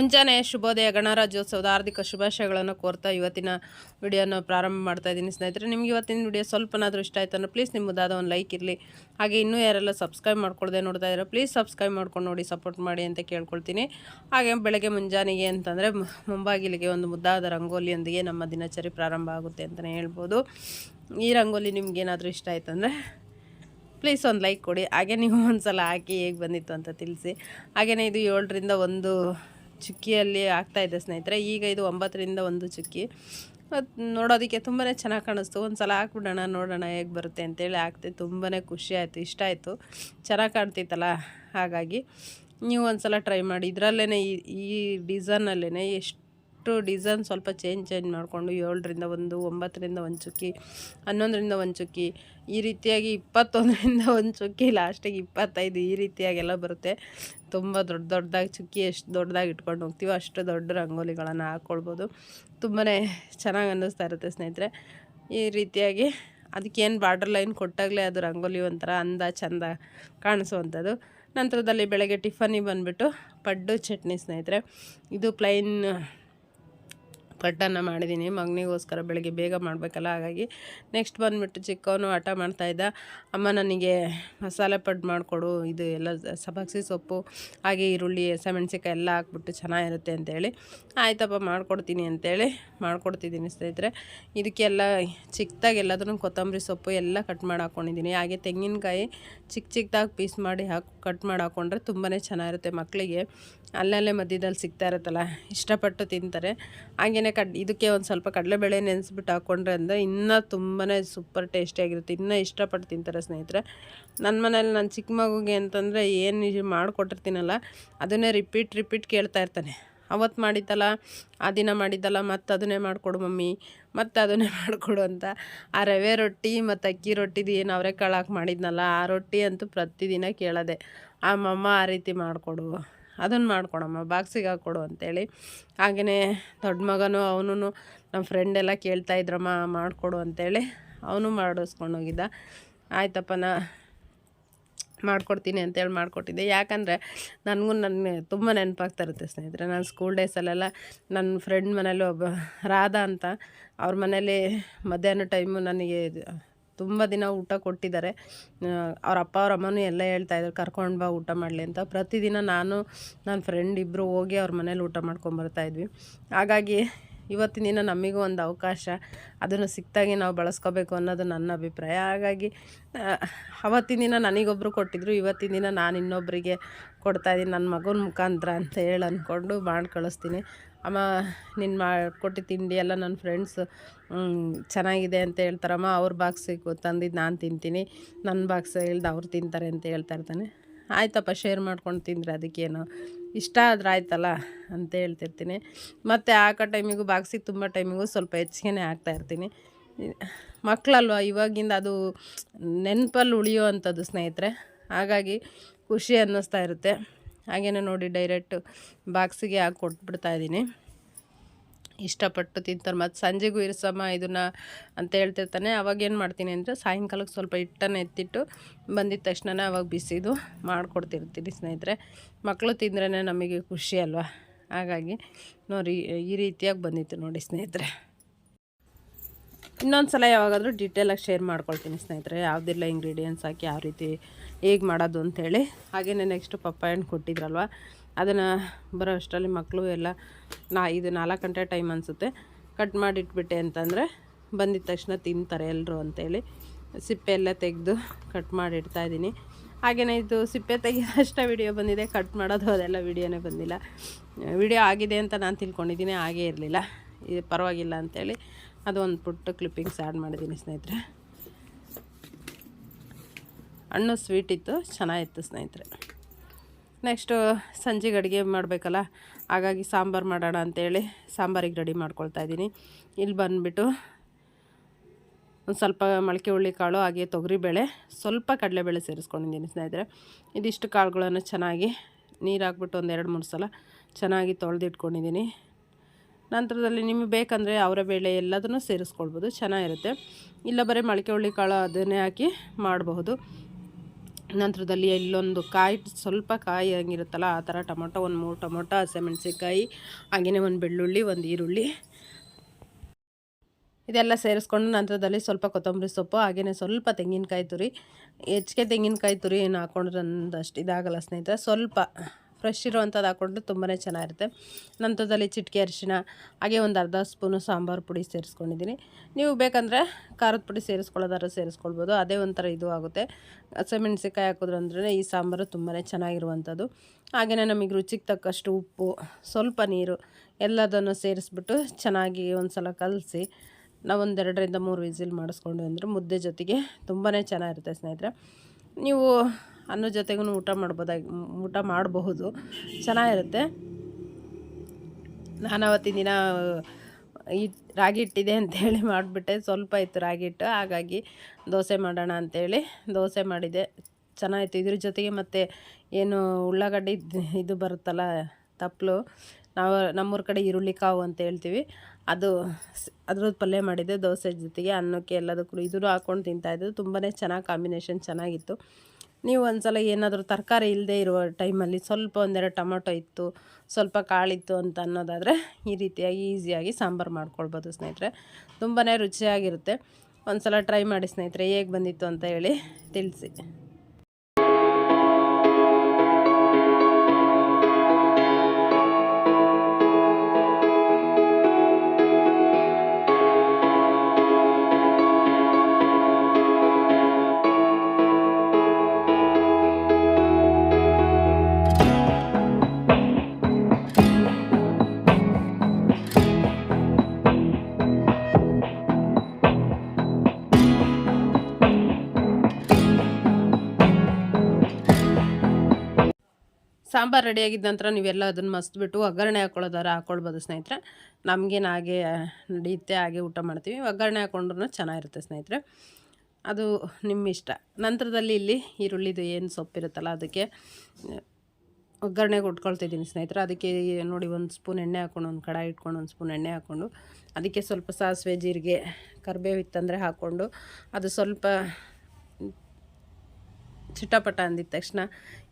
ಮುಂಜಾನೆ ಶುಭೋದಯ ಗಣರಾಜ್ಯೋತ್ಸವದ ಹಾರ್ದಿಕ ಶುಭಾಶಯಗಳನ್ನು ಕೋರ್ತಾ ಇವತ್ತಿನ ವಿಡಿಯೋನ ಪ್ರಾರಂಭ ಮಾಡ್ತಾ ಇದ್ದೀನಿ ಸ್ನೇಹಿತರೆ. ನಿಮ್ಗೆ ಇವತ್ತಿನ ವಿಡಿಯೋ ಸ್ವಲ್ಪನಾದರೂ ಇಷ್ಟ ಆಯ್ತು ಅಂದರೆ ಪ್ಲೀಸ್ ನಿಮ್ಮದಾದ ಒಂದು ಲೈಕ್ ಇರಲಿ. ಹಾಗೆ ಇನ್ನೂ ಯಾರೆಲ್ಲ ಸಬ್ಸ್ಕ್ರೈಬ್ ಮಾಡ್ಕೊಳ್ಳದೆ ನೋಡ್ತಾ ಇದ್ದಾರೆ, ಪ್ಲೀಸ್ ಸಬ್ಸ್ಕ್ರೈಬ್ ಮಾಡ್ಕೊಂಡು ನೋಡಿ, ಸಪೋರ್ಟ್ ಮಾಡಿ ಅಂತ ಕೇಳ್ಕೊಳ್ತೀನಿ. ಹಾಗೆ ಬೆಳಗ್ಗೆ ಮುಂಜಾನೆಗೆ ಅಂತಂದರೆ ಮುಂಬಾಗಿಲಿಗೆ ಒಂದು ಮುದ್ದಾದ ರಂಗೋಲಿಯೊಂದಿಗೆ ನಮ್ಮ ದಿನಚರಿ ಪ್ರಾರಂಭ ಆಗುತ್ತೆ ಅಂತಲೇ ಹೇಳ್ಬೋದು. ಈ ರಂಗೋಲಿ ನಿಮ್ಗೇನಾದರೂ ಇಷ್ಟ ಆಯ್ತು ಅಂದರೆ ಪ್ಲೀಸ್ ಒಂದು ಲೈಕ್ ಕೊಡಿ. ಹಾಗೆ ನೀವು ಒಂದು ಸಲ ಹಾಕಿ ಹೇಗೆ ಬಂದಿತ್ತು ಅಂತ ತಿಳಿಸಿ. ಹಾಗೆಯೇ ಇದು ಏಳರಿಂದ ಒಂದು ಚುಕ್ಕಿಯಲ್ಲಿ ಇದೆ ಸ್ನೇಹಿತರೆ. ಈಗ ಇದು ಒಂಬತ್ತರಿಂದ ಒಂದು ಚುಕ್ಕಿ. ಮತ್ತು ನೋಡೋದಕ್ಕೆ ತುಂಬಾ ಚೆನ್ನಾಗಿ ಕಾಣಿಸ್ತು. ಒಂದು ಸಲ ಹಾಕ್ಬಿಡೋಣ, ನೋಡೋಣ ಹೇಗೆ ಬರುತ್ತೆ ಅಂತೇಳಿ ಹಾಕ್ತೆ ತುಂಬಾ ಖುಷಿ ಆಯಿತು, ಇಷ್ಟ ಆಯಿತು. ಚೆನ್ನಾಗಿ ಕಾಣ್ತಿತ್ತಲ್ಲ, ಹಾಗಾಗಿ. ನೀವು ಒಂದು ಸಲ ಟ್ರೈ ಮಾಡಿ. ಇದರಲ್ಲೇ ಈ ಈ ಡಿಸೈನಲ್ಲೇ ಎಷ್ಟು ಡಿಸೈನ್ ಸ್ವಲ್ಪ ಚೇಂಜ್ ಚೇಂಜ್ ಮಾಡಿಕೊಂಡು ಏಳರಿಂದ ಒಂದು, ಒಂಬತ್ತರಿಂದ ಒಂದು ಚುಕ್ಕಿ, ಹನ್ನೊಂದರಿಂದ ಒಂದು ಚುಕ್ಕಿ, ಈ ರೀತಿಯಾಗಿ ಇಪ್ಪತ್ತೊಂದರಿಂದ ಒಂದು ಚುಕ್ಕಿ, ಲಾಸ್ಟಿಗೆ ಇಪ್ಪತ್ತೈದು ಈ ರೀತಿಯಾಗೆಲ್ಲ ಬರುತ್ತೆ. ತುಂಬ ದೊಡ್ಡ ದೊಡ್ಡದಾಗಿ ಚುಕ್ಕಿ ಎಷ್ಟು ದೊಡ್ಡದಾಗಿ ಇಟ್ಕೊಂಡು ಹೋಗ್ತೀವೋ ಅಷ್ಟು ದೊಡ್ಡ ರಂಗೋಲಿಗಳನ್ನು ಹಾಕ್ಕೊಳ್ಬೋದು ತುಂಬಾ ಚೆನ್ನಾಗಿ ಅನ್ನಿಸ್ತಾ ಇರುತ್ತೆ ಸ್ನೇಹಿತರೆ. ಈ ರೀತಿಯಾಗಿ ಅದಕ್ಕೇನು ಬಾರ್ಡರ್ ಲೈನ್ ಕೊಟ್ಟಾಗಲೇ ಅದು ರಂಗೋಲಿ ಒಂಥರ ಅಂದ ಚಂದ ಕಾಣಿಸುವಂಥದ್ದು. ನಂತರದಲ್ಲಿ ಬೆಳಗ್ಗೆ ಟಿಫನಿಗೆ ಬಂದುಬಿಟ್ಟು ಪಡ್ಡು ಚಟ್ನಿ ಸ್ನೇಹಿತರೆ. ಇದು ಪ್ಲೈನ್ ಪಡ್ಡನ್ನು ಮಾಡಿದ್ದೀನಿ ಮಗನಿಗೋಸ್ಕರ ಬೆಳಗ್ಗೆ ಬೇಗ ಮಾಡಬೇಕಲ್ಲ, ಹಾಗಾಗಿ ನೆಕ್ಸ್ಟ್ ಬಂದುಬಿಟ್ಟು ಚಿಕ್ಕವನು ಹಠ ಮಾಡ್ತಾಯಿದ್ದ ಅಮ್ಮ ನನಗೆ ಮಸಾಲೆ ಪಡ್ ಮಾಡಿಕೊಡು, ಇದು ಎಲ್ಲ ಸಬಾಕ್ಸಿ ಸೊಪ್ಪು, ಹಾಗೆ ಈರುಳ್ಳಿ ಹಸಿಮೆಣ್ಸಿಕಾಯಿ ಎಲ್ಲ ಹಾಕ್ಬಿಟ್ಟು ಚೆನ್ನಾಗಿರುತ್ತೆ ಅಂತೇಳಿ. ಆಯ್ತಪ್ಪ, ಮಾಡ್ಕೊಡ್ತೀನಿ ಅಂತೇಳಿ ಮಾಡ್ಕೊಡ್ತಿದ್ದೀನಿ ಸ್ನೇಹಿತರೆ. ಇದಕ್ಕೆಲ್ಲ ಚಿಕ್ಕದಾಗಿ ಎಲ್ಲದನ್ನು ಕೊತ್ತಂಬರಿ ಸೊಪ್ಪು ಎಲ್ಲ ಕಟ್ ಮಾಡಿ ಹಾಕ್ಕೊಂಡಿದ್ದೀನಿ ಹಾಗೆ ತೆಂಗಿನಕಾಯಿ ಚಿಕ್ಕ ಚಿಕ್ಕದಾಗಿ ಪೀಸ್ ಮಾಡಿ ಹಾಕಿ ಕಟ್ ಮಾಡಿ ಹಾಕ್ಕೊಂಡ್ರೆ ತುಂಬಾ ಚೆನ್ನಾಗಿರುತ್ತೆ ಮಕ್ಕಳಿಗೆ. ಅಲ್ಲಲ್ಲೇ ಮಧ್ಯದಲ್ಲಿ ಸಿಗ್ತಾ ಇರುತ್ತಲ್ಲ, ಇಷ್ಟಪಟ್ಟು ತಿಂತಾರೆ. ಹಾಗೆಯೇ ಕಡ್, ಇದಕ್ಕೆ ಒಂದು ಸ್ವಲ್ಪ ಕಡಲೆಬೇಳೆ ನೆನೆಸ್ಬಿಟ್ಟು ಹಾಕ್ಕೊಂಡ್ರೆ ಅಂದರೆ ಇನ್ನೂ ತುಂಬಾ ಸೂಪರ್ ಟೇಸ್ಟಿಯಾಗಿರುತ್ತೆ ಇನ್ನೂ ಇಷ್ಟಪಟ್ಟು ತಿಂತಾರೆ ಸ್ನೇಹಿತರೆ. ನನ್ನ ಮನೇಲಿ ನಾನು ಚಿಕ್ಕ ಮಗುಗೆ ಅಂತಂದರೆ ಏನು ಮಾಡಿಕೊಟ್ಟಿರ್ತೀನಲ್ಲ, ಅದನ್ನೇ ರಿಪೀಟ್ ರಿಪೀಟ್ ಕೇಳ್ತಾ ಇರ್ತಾನೆ. ಅವತ್ತು ಮಾಡಿದ್ದಲ್ಲ, ಆ ದಿನ ಮಾಡಿದ್ದಲ್ಲ, ಮತ್ತು ಅದನ್ನೇ ಮಾಡಿಕೊಡು ಮಮ್ಮಿ, ಮತ್ತು ಅದನ್ನೇ ಮಾಡಿಕೊಡು ಅಂತ. ಆ ರವೆ ರೊಟ್ಟಿ ಮತ್ತು ಅಕ್ಕಿ ರೊಟ್ಟಿದು ಏನು ಅವರೆಕಾಳು ಹಾಕಿ ಮಾಡಿದ್ನಲ್ಲ, ಆ ರೊಟ್ಟಿ ಅಂತೂ ಪ್ರತಿದಿನ ಕೇಳೋದೆ, ಆ ಮಮ್ಮ ಆ ರೀತಿ ಮಾಡಿಕೊಡು. ಅದನ್ನು ಮಾಡ್ಕೊಡಮ್ಮ ಬಾಕ್ಸಿಗೆ ಹಾಕ್ಕೊಡು ಅಂತೇಳಿ. ಹಾಗೆಯೇ ದೊಡ್ಡ ಮಗನು ಅವನು ನಮ್ಮ ಫ್ರೆಂಡ್ ಎಲ್ಲ ಕೇಳ್ತಾ ಇದ್ರಮ್ಮ, ಮಾಡಿಕೊಡು ಅಂತೇಳಿ ಅವನು ಮಾಡಿಸ್ಕೊಂಡು ಹೋಗಿದ್ದ. ಆಯ್ತಪ್ಪ, ನಾ ಮಾಡ್ಕೊಡ್ತೀನಿ ಅಂತೇಳಿ ಮಾಡಿಕೊಟ್ಟಿದ್ದೆ. ಯಾಕಂದರೆ ನನಗೂ ನನ್ನ ತುಂಬ ನೆನಪಾಗ್ತಾ ಇರುತ್ತೆ ಸ್ನೇಹಿತರೆ, ನಾನು ಸ್ಕೂಲ್ ಡೇಸಲ್ಲೆಲ್ಲ ನನ್ನ ಫ್ರೆಂಡ್ ಮನೇಲಿ ಒಬ್ಬ ರಾಧಾ ಅಂತ, ಅವ್ರ ಮನೇಲಿ ಮಧ್ಯಾಹ್ನ ಟೈಮು ನನಗೆ ತುಂಬ ದಿನ ಊಟ ಕೊಟ್ಟಿದ್ದಾರೆ. ಅವ್ರ ಅಪ್ಪ, ಅವ್ರ ಅಮ್ಮನೂ ಎಲ್ಲ ಹೇಳ್ತಾ ಹೇಳ್ತಾಯಿದ್ರು ಕರ್ಕೊಂಡು ಬಾ, ಊಟ ಮಾಡಲಿ ಅಂತ. ಪ್ರತಿದಿನ ನಾನು ನನ್ನ ಫ್ರೆಂಡ್ ಇಬ್ಬರು ಹೋಗಿ ಅವ್ರ ಮನೇಲಿ ಊಟ ಮಾಡ್ಕೊಂಬರ್ತಾಯಿದ್ವಿ ಹಾಗಾಗಿ ಇವತ್ತಿನ ದಿನ ನಮಗೂ ಒಂದು ಅವಕಾಶ. ಅದನ್ನು ಸಿಕ್ತಾಗೆ ನಾವು ಬಳಸ್ಕೋಬೇಕು ಅನ್ನೋದು ನನ್ನ ಅಭಿಪ್ರಾಯ. ಹಾಗಾಗಿ ಅವತ್ತಿನ ದಿನ ನನಗೊಬ್ಬರು ಕೊಟ್ಟಿದ್ರು, ಇವತ್ತಿನ ದಿನ ನಾನು ಇನ್ನೊಬ್ಬರಿಗೆ ಕೊಡ್ತಾಯಿದ್ದೀನಿ ನನ್ನ ಮಗನ ಮುಖಾಂತರ ಅಂತ ಹೇಳಿ ಅಂದ್ಕೊಂಡು ಮಾಡಿ ಕಳಿಸ್ತೀನಿ ಅಮ್ಮ, ನೀನು ಮಾಡಿಕೊಟ್ಟು ತಿಂಡಿ ಎಲ್ಲ ನನ್ನ ಫ್ರೆಂಡ್ಸ್ ಚೆನ್ನಾಗಿದೆ ಅಂತ ಹೇಳ್ತಾರಮ್ಮ. ಅವ್ರ ಬಾಕ್ಸಿಗೆ ತಂದಿದ್ದು ನಾನು ತಿಂತೀನಿ. ನನ್ನ ಬಾಕ್ಸ್ ಇಲ್ದು ಅವ್ರು ತಿಂತಾರೆ ಅಂತ ಹೇಳ್ತಾ ಇರ್ತಾನೆ. ಆಯ್ತಪ್ಪ ಶೇರ್ ಮಾಡ್ಕೊಂಡು ತಿಂದರೆ ಅದಕ್ಕೇನು? ಇಷ್ಟ ಆದ್ರೆ ಆಯ್ತಲ್ಲ ಅಂತ ಹೇಳ್ತಿರ್ತೀನಿ. ಮತ್ತು ಆಕ ಟೈಮಿಗೂ ಬಾಕ್ಸಿಗೆ ತುಂಬ ಟೈಮಿಗೂ ಸ್ವಲ್ಪ ಹೆಚ್ಚಿಗೆನೇ ಹಾಕ್ತಾಯಿರ್ತೀನಿ ಮಕ್ಕಳಲ್ವ ಇವಾಗಿಂದ ಅದು ನೆನಪಲ್ಲಿ ಉಳಿಯೋ ಅಂಥದ್ದು ಸ್ನೇಹಿತರೆ. ಹಾಗಾಗಿ ಖುಷಿ ಅನ್ನಿಸ್ತಾ ಇರುತ್ತೆ. ಹಾಗೇನೆ ನೋಡಿ ಡೈರೆಕ್ಟ್ ಬಾಕ್ಸಿಗೆ ಹಾಕಿ ಕೊಟ್ಬಿಡ್ತಾ ಇದ್ದೀನಿ. ಇಷ್ಟಪಟ್ಟು ತಿಂತಾರೆ. ಮತ್ತು ಸಂಜೆಗೂ ಇರಿಸಮ್ಮ ಇದನ್ನು ಅಂತ ಹೇಳ್ತಿರ್ತಾನೆ. ಅವಾಗ ಏನು ಮಾಡ್ತೀನಿ ಅಂದರೆ ಸಾಯಂಕಾಲಕ್ಕೆ ಸ್ವಲ್ಪ ಹಿಟ್ಟನ್ನು ಎತ್ತಿಟ್ಟು ಬಂದಿದ್ದ ತಕ್ಷಣನೇ ಅವಾಗ ಬಿಸಿದು ಮಾಡಿಕೊಡ್ತಿರ್ತೀನಿ ಸ್ನೇಹಿತರೆ. ಮಕ್ಕಳು ತಿಂದ್ರೇ ನಮಗೆ ಖುಷಿ ಅಲ್ವಾ? ಹಾಗಾಗಿ ನೋಡಿ, ಈ ರೀತಿಯಾಗಿ ಬಂದಿತ್ತು ನೋಡಿ ಸ್ನೇಹಿತರೆ. ಇನ್ನೊಂದು ಸಲ ಯಾವಾಗಾದರೂ ಡೀಟೇಲಾಗಿ ಶೇರ್ ಮಾಡ್ಕೊಳ್ತೀನಿ ಸ್ನೇಹಿತರೆ. ಯಾವುದಿಲ್ಲ ಇಂಗ್ರೀಡಿಯೆಂಟ್ಸ್ ಹಾಕಿ ಯಾವ ರೀತಿ ಹೇಗೆ ಮಾಡೋದು ಅಂಥೇಳಿ ಹಾಗೆಯೇ ನೆಕ್ಸ್ಟು ಪಪ್ಪಾಯಣ್ಣು ಕೊಟ್ಟಿದ್ರಲ್ವ? ಅದನ್ನು ಬರೋ ಅಷ್ಟರಲ್ಲಿ ಮಕ್ಕಳು ಎಲ್ಲ ನಾ ಇದು ನಾಲ್ಕು ಗಂಟೆ ಟೈಮ್ ಅನಿಸುತ್ತೆ. ಕಟ್ ಮಾಡಿಟ್ಬಿಟ್ಟೆ ಅಂತಂದರೆ ಬಂದಿದ ತಕ್ಷಣ ತಿಂತಾರೆ ಎಲ್ಲರೂ ಅಂತೇಳಿ. ಸಿಪ್ಪೆ ಎಲ್ಲ ತೆಗೆದು ಕಟ್ ಮಾಡಿಡ್ತಾ ಇದ್ದೀನಿ. ಹಾಗೆಯೇ ಇದು ಸಿಪ್ಪೆ ತೆಗೆಯೋಷ್ಟು ವಿಡಿಯೋ ಬಂದಿದೆ ಕಟ್ ಮಾಡೋದು ಅದೆಲ್ಲ ವಿಡಿಯೋನೇ ಬಂದಿಲ್ಲ. ವಿಡಿಯೋ ಆಗಿದೆ ಅಂತ ನಾನು ತಿಳ್ಕೊಂಡಿದ್ದೀನಿ, ಹಾಗೇ ಇರಲಿಲ್ಲ. ಇದು ಪರವಾಗಿಲ್ಲ ಅಂಥೇಳಿ ಅದು ಒಂದು ಪುಟ್ಟ ಕ್ಲಿಪ್ಪಿಂಗ್ಸ್ ಆ್ಯಡ್ ಮಾಡಿದ್ದೀನಿ ಸ್ನೇಹಿತರೆ. ಹಣ್ಣು ಸ್ವೀಟ್ ಇತ್ತು, ಚೆನ್ನಾಗಿತ್ತು ಸ್ನೇಹಿತರೆ. ನೆಕ್ಸ್ಟು ಸಂಜೆಗೆ ಅಡುಗೆ ಮಾಡಬೇಕಲ್ಲ, ಹಾಗಾಗಿ ಸಾಂಬಾರು ಮಾಡೋಣ ಅಂತೇಳಿ ಸಾಂಬಾರಿಗೆ ರೆಡಿ ಮಾಡ್ಕೊಳ್ತಾ ಇದ್ದೀನಿ. ಇಲ್ಲಿ ಬಂದುಬಿಟ್ಟು ಒಂದು ಸ್ವಲ್ಪ ಮೊಳಕೆ ಹುಳ್ಳಿ ಕಾಳು, ಹಾಗೆ ತೊಗರಿಬೇಳೆ ಸ್ವಲ್ಪ ಕಡಲೆಬೇಳೆ ಸೇರಿಸ್ಕೊಂಡಿದ್ದೀನಿ ಸ್ನೇಹಿತರೆ. ಇದಿಷ್ಟು ಕಾಳುಗಳನ್ನು ಚೆನ್ನಾಗಿ ನೀರು ಹಾಕ್ಬಿಟ್ಟು ಒಂದು ಎರಡು ಮೂರು ಸಲ ಚೆನ್ನಾಗಿ ತೊಳೆದಿಟ್ಕೊಂಡಿದ್ದೀನಿ. ನಂತರದಲ್ಲಿ ನಿಮಗೆ ಬೇಕಂದರೆ ಅವರ ಬೇಳೆ ಎಲ್ಲದನ್ನು ಸೇರಿಸ್ಕೊಳ್ಬೋದು, ಚೆನ್ನಾಗಿರುತ್ತೆ. ಇಲ್ಲ ಬರೀ ಮೊಳಕೆ ಹುಳ್ಳಿ ಕಾಳು ಅದನ್ನೇ ಹಾಕಿ ಮಾಡಬಹುದು. ನಂತರದಲ್ಲಿ ಇಲ್ಲೊಂದು ಕಾಯಿ, ಸ್ವಲ್ಪ ಕಾಯಿ ಹಂಗಿರುತ್ತಲ್ಲ, ಆ ಥರ ಟೊಮೊಟೊ, ಒಂದು ಮೂರು ಟೊಮೊಟೊ, ಹಸಿಮೆಣ್ಸಿನ್ಕಾಯಿ, ಹಾಗೆಯೇ ಒಂದು ಬೆಳ್ಳುಳ್ಳಿ, ಒಂದು ಈರುಳ್ಳಿ. ಇದೆಲ್ಲ ಸೇರಿಸ್ಕೊಂಡು ನಂತರದಲ್ಲಿ ಸ್ವಲ್ಪ ಕೊತ್ತಂಬರಿ ಸೊಪ್ಪು, ಹಾಗೆಯೇ ಸ್ವಲ್ಪ ತೆಂಗಿನಕಾಯಿ ತುರಿ. ಹೆಚ್ಚಿಗೆ ತೆಂಗಿನಕಾಯಿ ತುರಿ ಏನು ಹಾಕೊಂಡ್ರೆ ಅಷ್ಟು ಇದಾಗಲ್ಲ ಸ್ನೇಹಿತರೆ, ಸ್ವಲ್ಪ ಫ್ರೆಶ್ ಇರುವಂಥದ್ದು ಹಾಕ್ಕೊಂಡ್ರೆ ತುಂಬಾ ಚೆನ್ನಾಗಿರುತ್ತೆ. ನಂತರದಲ್ಲಿ ಚಿಟಿಕೆ ಅರಿಶಿನ, ಹಾಗೆ ಒಂದು ಅರ್ಧ ಸ್ಪೂನು ಸಾಂಬಾರು ಪುಡಿ ಸೇರಿಸ್ಕೊಂಡಿದ್ದೀನಿ. ನೀವು ಬೇಕಂದರೆ ಖಾರದ ಪುಡಿ ಸೇರಿಸ್ಕೊಳ್ಳೋದಾರ ಸೇರಿಸ್ಕೊಳ್ಬೋದು. ಅದೇ ಒಂಥರ ಇದು ಆಗುತ್ತೆ. ಹಸಿಮೆಣ್ಸಿಕಾಯಿ ಹಾಕಿದ್ರು ಅಂದ್ರೆ ಈ ಸಾಂಬಾರು ತುಂಬಾ ಚೆನ್ನಾಗಿರುವಂಥದ್ದು. ಹಾಗೆಯೇ ನಮಗೆ ರುಚಿಗೆ ತಕ್ಕಷ್ಟು ಉಪ್ಪು, ಸ್ವಲ್ಪ ನೀರು ಎಲ್ಲದನ್ನು ಸೇರಿಸ್ಬಿಟ್ಟು ಚೆನ್ನಾಗಿ ಒಂದು ಸಲ ಕಲಸಿ ನಾವು ಒಂದೆರಡರಿಂದ ಮೂರು ವಿಸಿಲ್ ಮಾಡಿಸ್ಕೊಂಡು ಅಂದರೆ ಮುದ್ದೆ ಜೊತೆಗೆ ತುಂಬಾ ಚೆನ್ನಾಗಿರುತ್ತೆ ಸ್ನೇಹಿತರೆ. ನೀವು ಅನ್ನ ಜೊತೆಗೂ ಊಟ ಮಾಡ್ಬೋದಾಗಿ, ಊಟ ಮಾಡಬಹುದು. ಚೆನ್ನಾಗಿರುತ್ತೆ. ನಾನು ಅವತ್ತಿನ ದಿನ, ಈ ರಾಗಿ ಹಿಟ್ಟಿದೆ ಅಂಥೇಳಿ ಮಾಡಿಬಿಟ್ಟೆ. ಸ್ವಲ್ಪ ಇತ್ತು ರಾಗಿ ಹಿಟ್ಟು. ಹಾಗಾಗಿ ದೋಸೆ ಮಾಡೋಣ ಅಂಥೇಳಿ ದೋಸೆ ಮಾಡಿದೆ. ಚೆನ್ನಾಗಿತ್ತು. ಇದ್ರ ಜೊತೆಗೆ ಮತ್ತು ಏನು ಉಳ್ಳಾಗಡ್ಡಿ ಇದು ಬರುತ್ತಲ್ಲ ತಪ್ಪಲು ನಾವು ನಮ್ಮೂರ ಕಡೆ ಈರುಳ್ಳಿ ಕಾವು ಅಂತ ಹೇಳ್ತೀವಿ. ಅದು ಅದ್ರದ್ದು ಪಲ್ಯ ಮಾಡಿದ್ದೆ ದೋಸೆ ಜೊತೆಗೆ ಅನ್ನಕ್ಕೆ ಎಲ್ಲದಕ್ಕೂ. ಇದೂ ಹಾಕ್ಕೊಂಡು ತಿಂತಾಯಿದ್ದು ತುಂಬಾ ಚೆನ್ನಾಗಿ ಕಾಂಬಿನೇಷನ್ ಚೆನ್ನಾಗಿತ್ತು. ನೀವು ಒಂದು ಸಲ ಏನಾದರೂ ತರಕಾರಿ ಇಲ್ಲದೆ ಇರುವ ಟೈಮಲ್ಲಿ ಸ್ವಲ್ಪ ಒಂದೆರಡು ಟೊಮೊಟೊ ಇತ್ತು, ಸ್ವಲ್ಪ ಕಾಳಿತ್ತು ಅಂತ ಅನ್ನೋದಾದರೆ ಈ ರೀತಿಯಾಗಿ ಈಸಿಯಾಗಿ ಸಾಂಬಾರು ಮಾಡ್ಕೊಳ್ಬೋದು ಸ್ನೇಹಿತರೆ. ತುಂಬಾ ರುಚಿಯಾಗಿರುತ್ತೆ. ಒಂದು ಸಲ ಟ್ರೈ ಮಾಡಿ ಸ್ನೇಹಿತರೆ, ಹೇಗೆ ಬಂದಿತ್ತು ಅಂತ ಹೇಳಿ ತಿಳಿಸಿ. ಸಾಂಬಾರು ರೆಡಿಯಾಗಿದ್ದ ನಂತರ ನೀವೆಲ್ಲ ಅದನ್ನು ಮಸ್ತ್ಬಿಟ್ಟು ಒಗ್ಗರಣೆ ಹಾಕ್ಕೊಳ್ಳೋದಾರ ಹಾಕ್ಕೊಳ್ಬೋದು ಸ್ನೇಹಿತರೆ. ನಮಗೇನು ಹಾಗೆ ನಡೆಯುತ್ತೆ ಹಾಗೆ ಊಟ ಮಾಡ್ತೀವಿ. ಒಗ್ಗರಣೆ ಹಾಕ್ಕೊಂಡ್ರೂ ಚೆನ್ನಾಗಿರುತ್ತೆ ಸ್ನೇಹಿತರೆ. ಅದು ನಿಮ್ಮ ಇಷ್ಟ. ನಂತರದಲ್ಲಿ ಇಲ್ಲಿ ಈರುಳ್ಳಿದು ಏನು ಸೊಪ್ಪಿರುತ್ತಲ್ಲ ಅದಕ್ಕೆ ಒಗ್ಗರಣೆಗೆ ಉಟ್ಕೊಳ್ತಿದ್ದೀನಿ ಸ್ನೇಹಿತರೆ. ಅದಕ್ಕೆ ನೋಡಿ ಒಂದು ಸ್ಪೂನ್ ಎಣ್ಣೆ ಹಾಕ್ಕೊಂಡು ಒಂದು ಕಡಾಯಿ ಇಟ್ಕೊಂಡು, ಒಂದು ಸ್ಪೂನ್ ಎಣ್ಣೆ ಹಾಕ್ಕೊಂಡು ಅದಕ್ಕೆ ಸ್ವಲ್ಪ ಸಾಸಿವೆ, ಜೀರಿಗೆ ಕರಿಬೇವು ಇತ್ತಂದರೆ ಹಾಕ್ಕೊಂಡು ಅದು ಸ್ವಲ್ಪ ಚಿಟಪಟ ಅಂದಿದ ತಕ್ಷಣ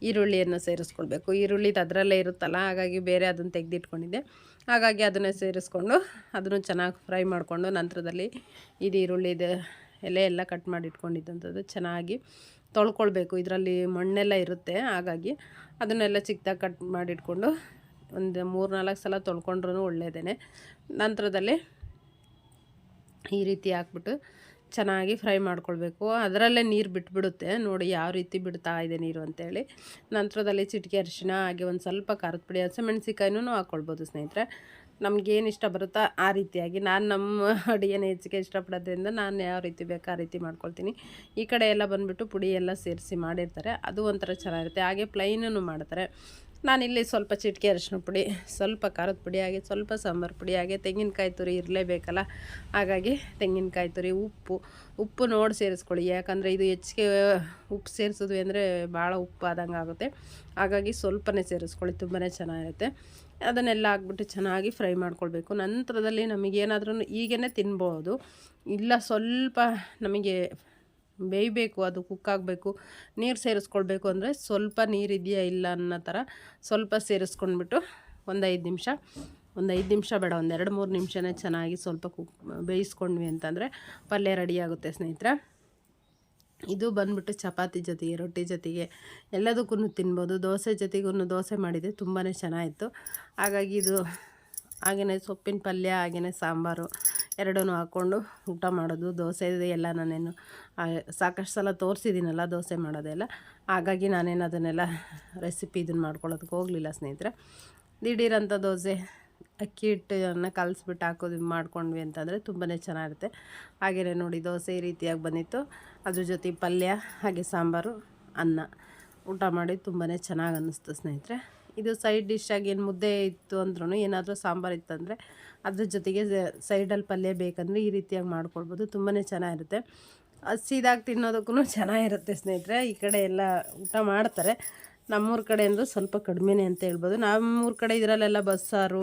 ಈರುಳ್ಳಿಯನ್ನು ಸೇರಿಸ್ಕೊಳ್ಬೇಕು. ಈರುಳ್ಳಿದು ಅದರಲ್ಲೇ ಇರುತ್ತಲ್ಲ, ಹಾಗಾಗಿ ಬೇರೆ ಅದನ್ನು ತೆಗೆದಿಟ್ಕೊಂಡಿದ್ದೆ. ಹಾಗಾಗಿ ಅದನ್ನೇ ಸೇರಿಸ್ಕೊಂಡು ಅದನ್ನು ಚೆನ್ನಾಗಿ ಫ್ರೈ ಮಾಡಿಕೊಂಡು ನಂತರದಲ್ಲಿ ಇದು ಈರುಳ್ಳಿದು ಎಲೆ ಎಲ್ಲ ಕಟ್ ಮಾಡಿ ಇಟ್ಕೊಂಡಿದ್ದಂಥದ್ದು ಚೆನ್ನಾಗಿ ತೊಳ್ಕೊಳ್ಬೇಕು. ಇದರಲ್ಲಿ ಮಣ್ಣೆಲ್ಲ ಇರುತ್ತೆ, ಹಾಗಾಗಿ ಅದನ್ನೆಲ್ಲ ಚಿಕ್ಕದಾಗಿ ಕಟ್ ಮಾಡಿಟ್ಕೊಂಡು ಒಂದು ಮೂರು ನಾಲ್ಕು ಸಲ ತೊಳ್ಕೊಂಡ್ರೂ ಒಳ್ಳೆಯದೇ ನಂತರದಲ್ಲಿ ಈ ರೀತಿ ಹಾಕ್ಬಿಟ್ಟು ಚೆನ್ನಾಗಿ ಫ್ರೈ ಮಾಡ್ಕೊಳ್ಬೇಕು. ಅದರಲ್ಲೇ ನೀರು ಬಿಟ್ಬಿಡುತ್ತೆ. ನೋಡಿ ಯಾವ ರೀತಿ ಬಿಡ್ತಾ ಇದೆ ನೀರು ಅಂತೇಳಿ. ನಂತರದಲ್ಲಿ ಚಿಟಿಕೆ ಅರಿಶಿನ, ಹಾಗೆ ಒಂದು ಸ್ವಲ್ಪ ಖಾರದ ಪುಡಿ ಹಸಿಮೆಣಸಿಕಾಯಿನೂ ಹಾಕ್ಕೊಳ್ಬೋದು ಸ್ನೇಹಿತರೆ. ನಮಗೇನು ಇಷ್ಟ ಬರುತ್ತೋ ಆ ರೀತಿಯಾಗಿ. ನಾನು ನಮ್ಮ ಅಡುಗೆನ ಹೆಚ್ಚಿಗೆ ಇಷ್ಟಪಡೋದ್ರಿಂದ ನಾನು ಯಾವ ರೀತಿ ಬೇಕೋ ಆ ರೀತಿ ಮಾಡ್ಕೊಳ್ತೀನಿ. ಈ ಕಡೆ ಎಲ್ಲ ಬಂದುಬಿಟ್ಟು ಪುಡಿ ಎಲ್ಲ ಸೇರಿಸಿ ಮಾಡಿರ್ತಾರೆ. ಅದು ಒಂಥರ ಚೆನ್ನಾಗಿರುತ್ತೆ. ಹಾಗೆ ಪ್ಲೈನೂ ಮಾಡ್ತಾರೆ. ನಾನಿಲ್ಲಿ ಸ್ವಲ್ಪ ಚಿಟಿಕೆ ಅರಿಶಿನ ಪುಡಿ, ಸ್ವಲ್ಪ ಖಾರದ ಪುಡಿ ಹಾಗೆ, ಸ್ವಲ್ಪ ಸಾಂಬಾರು ಪುಡಿ ಹಾಗೆ, ತೆಂಗಿನಕಾಯಿ ತುರಿ ಇರಲೇಬೇಕಲ್ಲ? ಹಾಗಾಗಿ ತೆಂಗಿನಕಾಯಿ ತುರಿ, ಉಪ್ಪು ಉಪ್ಪು ನೋಡಿ ಸೇರಿಸ್ಕೊಳ್ಳಿ. ಯಾಕಂದರೆ ಇದು ಹೆಚ್ಚಿಗೆ ಉಪ್ಪು ಸೇರಿಸಿದ್ವಿ ಅಂದರೆ ಭಾಳ ಉಪ್ಪು ಆದಂಗೆ ಆಗುತ್ತೆ. ಹಾಗಾಗಿ ಸ್ವಲ್ಪನೇ ಸೇರಿಸ್ಕೊಳ್ಳಿ ತುಂಬಾ ಚೆನ್ನಾಗಿರುತ್ತೆ. ಅದನ್ನೆಲ್ಲ ಹಾಕ್ಬಿಟ್ಟು ಚೆನ್ನಾಗಿ ಫ್ರೈ ಮಾಡ್ಕೊಳ್ಬೇಕು. ನಂತರದಲ್ಲಿ ನಮಗೇನಾದ್ರೂ ಈಗೇನೆ ತಿನ್ಬೋದು. ಇಲ್ಲ ಸ್ವಲ್ಪ ನಮಗೆ ಬೇಯಬೇಕು, ಅದು ಕುಕ್ಕಾಗಬೇಕು ನೀರು ಸೇರಿಸ್ಕೊಳ್ಬೇಕು ಅಂದರೆ ಸ್ವಲ್ಪ ನೀರು ಇದೆಯಾ ಇಲ್ಲ ಅನ್ನೋ ಥರ ಸ್ವಲ್ಪ ಸೇರಿಸ್ಕೊಂಡ್ಬಿಟ್ಟು ಒಂದು ಐದು ನಿಮಿಷ, ಒಂದು ಐದು ನಿಮಿಷ ಬೇಡ, ಒಂದು ಎರಡು ಮೂರು ನಿಮಿಷನೇ ಚೆನ್ನಾಗಿ ಸ್ವಲ್ಪ ಕುಕ್ ಬೇಯಿಸ್ಕೊಂಡ್ವಿ ಅಂತಂದರೆ ಪಲ್ಯ ರೆಡಿ ಆಗುತ್ತೆ ಸ್ನೇಹಿತರೆ. ಇದು ಬಂದ್ಬಿಟ್ಟು ಚಪಾತಿ ಜೊತೆಗೆ, ರೊಟ್ಟಿ ಜೊತೆಗೆ ಎಲ್ಲದಕ್ಕೂ ತಿನ್ಬೋದು. ದೋಸೆ ಜೊತೆಗೂ ದೋಸೆ ಮಾಡಿದೆ ತುಂಬಾ ಚೆನ್ನಾಗಿತ್ತು. ಹಾಗಾಗಿ ಇದು ಹಾಗೆಯೇ ಸೊಪ್ಪಿನ ಪಲ್ಯ ಹಾಗೆಯೇ ಸಾಂಬಾರು. ಎರಡೂ ಹಾಕ್ಕೊಂಡು ಊಟ ಮಾಡೋದು, ದೋಸೆ ಎಲ್ಲ ನಾನೇನು ಸಾಕಷ್ಟು ಸಲ ತೋರಿಸಿದ್ದೀನಲ್ಲ ದೋಸೆ ಮಾಡೋದೆಲ್ಲ. ಹಾಗಾಗಿ ನಾನೇನು ಅದನ್ನೆಲ್ಲ ರೆಸಿಪಿ ಇದನ್ನು ಮಾಡ್ಕೊಳ್ಳೋದಕ್ಕೆ ಹೋಗಲಿಲ್ಲ ಸ್ನೇಹಿತರೆ. ದಿಢೀರಂಥ ದೋಸೆ, ಅಕ್ಕಿ ಹಿಟ್ಟನ್ನು ಕಲಿಸ್ಬಿಟ್ಟು ಹಾಕೋದು ಮಾಡ್ಕೊಂಡ್ವಿ ಅಂತಂದರೆ ತುಂಬಾ ಚೆನ್ನಾಗಿರುತ್ತೆ. ಹಾಗೆಯೇ ನೋಡಿ ದೋಸೆ ಈ ರೀತಿಯಾಗಿ ಬಂದಿತ್ತು. ಅದ್ರ ಜೊತೆ ಪಲ್ಯ, ಹಾಗೆ ಸಾಂಬಾರು, ಅನ್ನ. ಊಟ ಮಾಡಿ ತುಂಬಾ ಚೆನ್ನಾಗಿ ಅನ್ನಿಸ್ತು ಸ್ನೇಹಿತರೆ. ಇದು ಸೈಡ್ ಡಿಶ್ಶಾಗಿ ಏನು ಮುದ್ದೆ ಇತ್ತು ಅಂದ್ರೂ ಏನಾದರೂ ಸಾಂಬಾರು ಇತ್ತಂದರೆ ಅದ್ರ ಜೊತೆಗೆ ಸೈಡಲ್ಲಿ ಪಲ್ಯ ಬೇಕಂದರೆ ಈ ರೀತಿಯಾಗಿ ಮಾಡ್ಕೊಳ್ಬೋದು. ತುಂಬಾ ಚೆನ್ನಾಗಿರುತ್ತೆ. ಹಸಿದಾಗಿ ತಿನ್ನೋದಕ್ಕೂ ಚೆನ್ನಾಗಿರುತ್ತೆ ಸ್ನೇಹಿತರೆ. ಈ ಕಡೆ ಎಲ್ಲ ಊಟ ಮಾಡ್ತಾರೆ. ನಮ್ಮೂರ ಕಡೆ ಅಂದರೆ ಸ್ವಲ್ಪ ಕಡಿಮೆನೇ ಅಂತ ಹೇಳ್ಬೋದು. ನಮ್ಮೂರ ಕಡೆ ಇದರಲ್ಲೆಲ್ಲ ಬಸ್ಸಾರು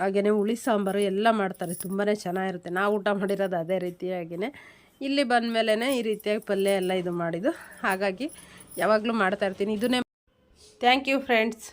ಹಾಗೆಯೇ ಹುಳಿ ಸಾಂಬಾರು ಎಲ್ಲ ಮಾಡ್ತಾರೆ. ತುಂಬಾ ಚೆನ್ನಾಗಿರುತ್ತೆ. ನಾವು ಊಟ ಮಾಡಿರೋದು ಅದೇ ರೀತಿಯಾಗಿಯೇ ಇಲ್ಲಿ ಬಂದ ಮೇಲೇ ಈ ರೀತಿಯಾಗಿ ಪಲ್ಯ ಎಲ್ಲ ಇದು ಮಾಡಿದ್ದು. ಹಾಗಾಗಿ ಯಾವಾಗಲೂ ಮಾಡ್ತಾ ಇರ್ತೀನಿ. ಇದನ್ನೇ ಥ್ಯಾಂಕ್ ಯು ಫ್ರೆಂಡ್ಸ್